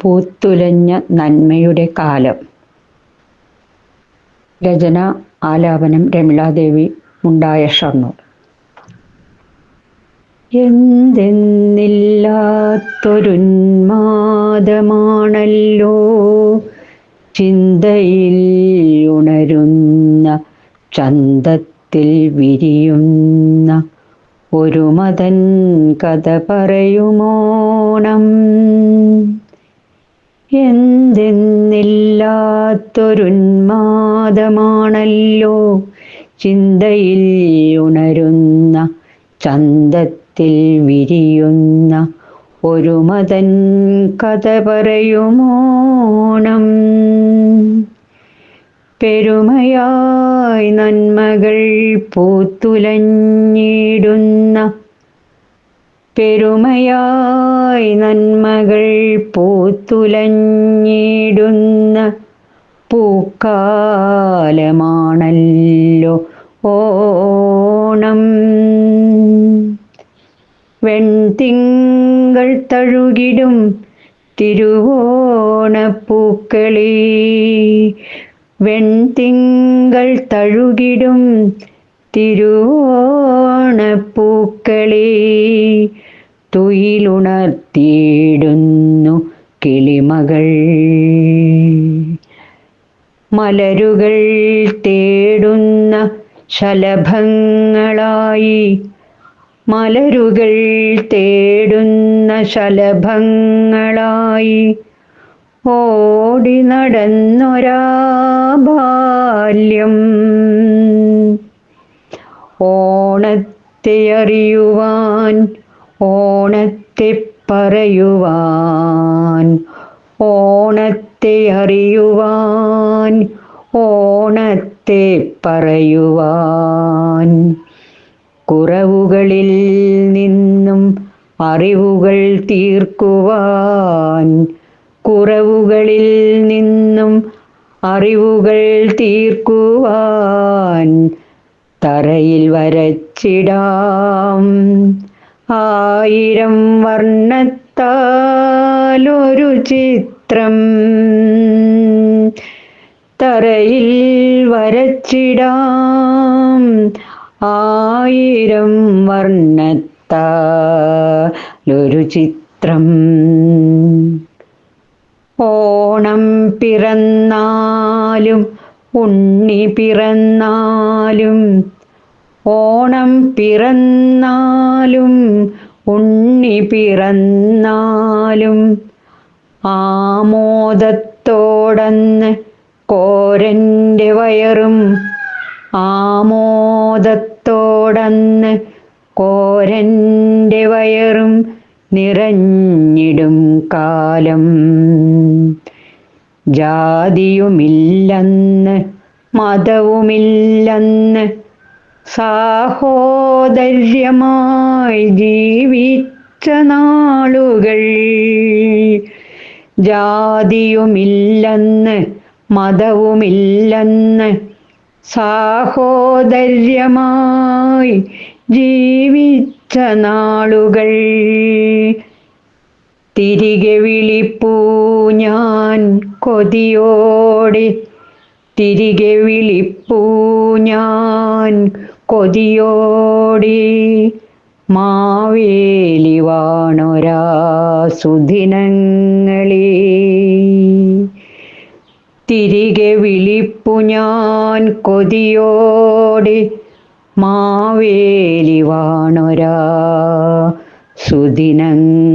പൂത്തുലഞ്ഞ നന്മയുടെ കാലം. രചന ആലാപനം രമിളാദേവി മുണ്ടായ ഷർണൂർ. എന്തെന്നില്ലാത്തൊരുന്മാദമാണല്ലോ ചിന്തയിൽ ഉണരുന്ന ചന്തത്തിൽ വിരിയുന്ന ഒരു മതൻ കഥ പറയുമോണം. എന്തെന്നില്ലാത്തൊരുന്മാദമാണല്ലോ. ചിന്തയിൽ ഉണരുന്ന ചന്തത്തിൽ വിരിയുന്ന ഒരു മതൻ കഥ പറയുമോണം. പെരുമയായി നന്മകൾ പൂത്തുലഞ്ഞിടുന്ന പെരുമയായി നന്മകൾ പൂത്തുലഞ്ഞിടുന്ന പൂക്കാലമാണല്ലോ ഓണം. വെൺതിങ്കൾ തഴുകിടും തിരുവോണപ്പൂക്കളി. വെൺതിങ്കൾ തഴുകിടും തിരുവോണപ്പൂക്കളി തുയിലുണർത്തിയിടുന്നു കിളിമകൾ. മലരുകൾ തേടുന്ന ശലഭങ്ങളായി മലരുകൾ തേടുന്ന ശലഭങ്ങളായി ഓടി നടന്നൊരാ ബാല്യം ഓണത്തെ അറിയുവാൻ ഓണത്തെ പറയുവാൻ ഓണത്തെ അറിയുവാൻ ഓണത്തെ പറയുവാൻ. കുറവുകളിൽ നിന്നും അറിവുകൾ തീർക്കുവാൻ കുറവുകളിൽ നിന്നും അറിവുകൾ തീർക്കുവാൻ തറയിൽ വരച്ചിടാം. ആയിരം വർണത്താലൊരു ചിത്രം. തറയിൽ വരച്ചിടാം. ആയിരം വർണത്താലൊരു ചിത്രം. ഓണം പിറന്നാലും ഉണ്ണി പിറന്നാലും ഓണം പിറന്നാലും ഉണ്ണി പിറന്നാലും ആമോദത്തോടന്ന് കോരന്റെ വയറും ആമോദത്തോടന്ന് കോരന്റെ വയറും നിറഞ്ഞിടും കാലം. ജാതിയുമില്ലെന്ന് മതവുമില്ലെന്ന് സാഹോദര്യമായി ജീവിച്ച നാളുകൾ. ജാതിയുമില്ലെന്ന് മതവുമില്ലെന്ന് സാഹോദര്യമായി ജീവിച്ച നാളുകൾ. തിരികെ വിളിപ്പൂ ഞാൻ കൊതിയോടെ. തിരികെ വിളിപ്പൂ ഞാൻ കൊതിയോടെ മാവേലി സുദിനങ്ങളെ തിരികെ വിളിപ്പു ഞാൻ കൊതിയോടി മാവേലി വാണൊരാ സുദിനങ്ങളെ